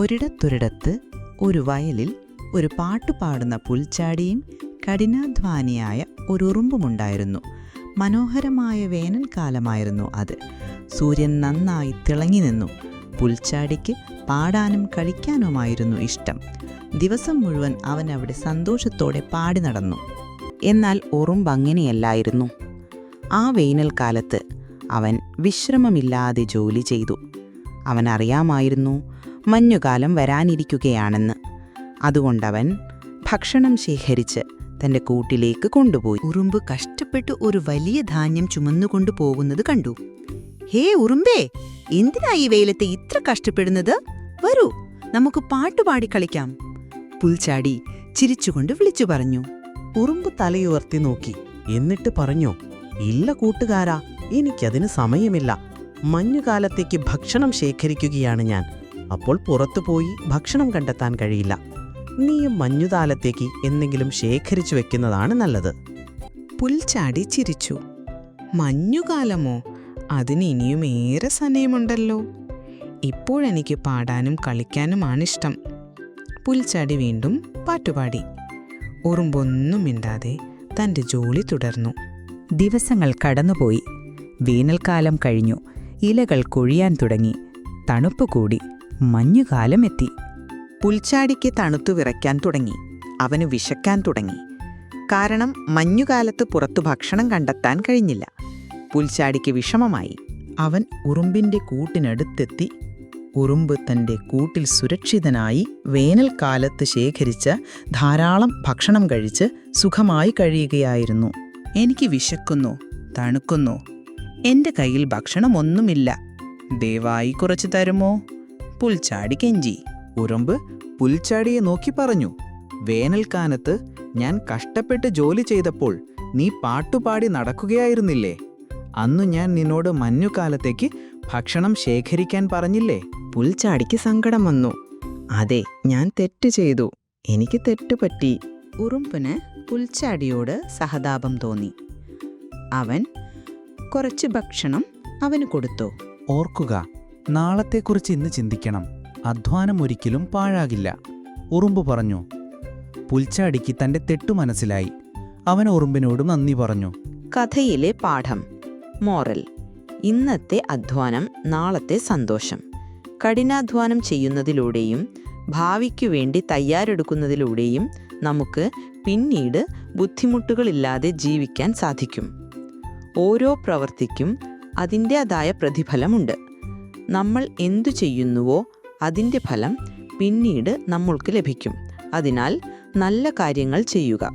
ഒരിടത്തൊരിടത്ത് ഒരു വയലിൽ ഒരു പാട്ട് പാടുന്ന പുൽച്ചാടിയും കഠിനാധ്വാനിയായ ഒരു ഉറുമ്പുമുണ്ടായിരുന്നു. മനോഹരമായ വേനൽക്കാലമായിരുന്നു അത്. സൂര്യൻ നന്നായി തിളങ്ങി നിന്നു പുൽച്ചാടിക്ക് പാടാനും കളിക്കാനുമായിരുന്നു ഇഷ്ടം. ദിവസം മുഴുവൻ അവൻ അവിടെ സന്തോഷത്തോടെ പാടി നടന്നു. എന്നാൽ ഉറുമ്പ് അങ്ങനെയല്ലായിരുന്നു. ആ വേനൽക്കാലത്ത് അവൻ വിശ്രമമില്ലാതെ ജോലി ചെയ്തു. അവനറിയാമായിരുന്നു മഞ്ഞുകാലം വരാനിരിക്കുകയാണെന്ന്. അതുകൊണ്ടവൻ ഭക്ഷണം ശേഖരിച്ച് തന്റെ കൂട്ടിലേക്ക് കൊണ്ടുപോയി. ഉറുമ്പ് കഷ്ടപ്പെട്ട് ഒരു വലിയ ധാന്യം ചുമന്നുകൊണ്ടു പോകുന്നത് കണ്ടു. ഹേ ഉറുമ്പേ എന്തിനാ ഈ വെയിലത്തെ ഇത്ര കഷ്ടപ്പെടുന്നത്? വരൂ നമുക്ക് പാട്ടുപാടി കളിക്കാം. പുൽച്ചാടി ചിരിച്ചുകൊണ്ട് വിളിച്ചു പറഞ്ഞു. ഉറുമ്പ് തലയുയർത്തി നോക്കി. എന്നിട്ട് പറഞ്ഞു ഇല്ല കൂട്ടുകാരാ എനിക്കതിന് സമയമില്ല. മഞ്ഞുകാലത്തേക്ക് ഭക്ഷണം ശേഖരിക്കുകയാണ് ഞാൻ. അപ്പോൾ പുറത്തുപോയി ഭക്ഷണം കണ്ടെത്താൻ കഴിയില്ല. നീയും മഞ്ഞുതാലത്തേക്ക് എന്തെങ്കിലും ശേഖരിച്ചു വെക്കുന്നതാണ് നല്ലത്. പുൽച്ചാടി ചിരിച്ചു. മഞ്ഞുകാലമോ? അതിന് ഇനിയും ഏറെ സമയമുണ്ടല്ലോ ഇപ്പോഴെനിക്ക് പാടാനും കളിക്കാനുമാണിഷ്ടം പുൽച്ചാടി വീണ്ടും പാട്ടുപാടി. ഉറുമ്പൊന്നും മിണ്ടാതെ തന്റെ ജോലി തുടർന്നു. ദിവസങ്ങൾ കടന്നുപോയി. വേനൽക്കാലം കഴിഞ്ഞു. ഇലകൾ കൊഴിയാൻ തുടങ്ങി. തണുപ്പ് കൂടി. മഞ്ഞുകാലം എത്തി പുൽച്ചാടിക്ക് തണുത്തു വിറയ്ക്കാൻ തുടങ്ങി. അവന് വിശക്കാൻ തുടങ്ങി. കാരണം മഞ്ഞുകാലത്ത് പുറത്തു ഭക്ഷണം കണ്ടെത്താൻ കഴിഞ്ഞില്ല. പുൽച്ചാടിക്ക് വിഷമമായി. അവൻ ഉറുമ്പിന്റെ കൂട്ടിനടുത്തെത്തി. ഉറുമ്പ് തന്റെ കൂട്ടിൽ സുരക്ഷിതനായി വേനൽക്കാലത്ത് ശേഖരിച്ച ധാരാളം ഭക്ഷണം കഴിച്ച് സുഖമായി കഴിയുകയായിരുന്നു. എനിക്ക് വിശക്കുന്നു തണുക്കുന്നു. എന്റെ കയ്യിൽ ഭക്ഷണമൊന്നുമില്ല. ദയവായി കുറച്ച് തരുമോ? പുൽച്ചാടി കെഞ്ചി. ഉറുമ്പ് പുൽച്ചാടിയെ നോക്കി പറഞ്ഞു. വേനൽക്കാലത്ത് ഞാൻ കഷ്ടപ്പെട്ട് ജോലി ചെയ്തപ്പോൾ നീ പാട്ടുപാടി നടക്കുകയായിരുന്നില്ലേ? അന്നു ഞാൻ നിന്നോട് മഞ്ഞുകാലത്തേക്ക് ഭക്ഷണം ശേഖരിക്കാൻ പറഞ്ഞില്ലേ? പുൽച്ചാടിക്ക് സങ്കടം വന്നു. അതെ ഞാൻ തെറ്റ് ചെയ്തു. എനിക്ക് തെറ്റ് പറ്റി. ഉറുമ്പിന് പുൽച്ചാടിയോട് സഹതാപം തോന്നി. അവൻ കുറച്ച് ഭക്ഷണം അവന് കൊടുത്തു. ഓർക്കുക നാളത്തെക്കുറിച്ച് ഇന്ന് ചിന്തിക്കണം. അധ്വാനം ഒരിക്കലും പാഴാകില്ല. ഉറുമ്പ് പറഞ്ഞു. പുൽച്ചാടിക്ക് തന്റെ തെട്ടു മനസ്സിലായി. അവൻ ഉറുമ്പിനോട് നന്ദി പറഞ്ഞു. കഥയിലെ പാഠം. മോറൽ. ഇന്നത്തെ അധ്വാനം നാളത്തെ സന്തോഷം. കഠിനാധ്വാനം ചെയ്യുന്നതിലൂടെയും ഭാവിക്കു വേണ്ടി തയ്യാറെടുക്കുന്നതിലൂടെയും നമുക്ക് പിന്നീട് ബുദ്ധിമുട്ടുകളില്ലാതെ ജീവിക്കാൻ സാധിക്കും. ഓരോ പ്രവൃത്തിക്കും അതിന്റെതായ പ്രതിഫലമുണ്ട്. നമ്മൾ എന്തു ചെയ്യുന്നുവോ അതിന്റെ ഫലം പിന്നീട് നമ്മൾക്ക് ലഭിക്കും. അതിനാൽ നല്ല കാര്യങ്ങൾ ചെയ്യുക.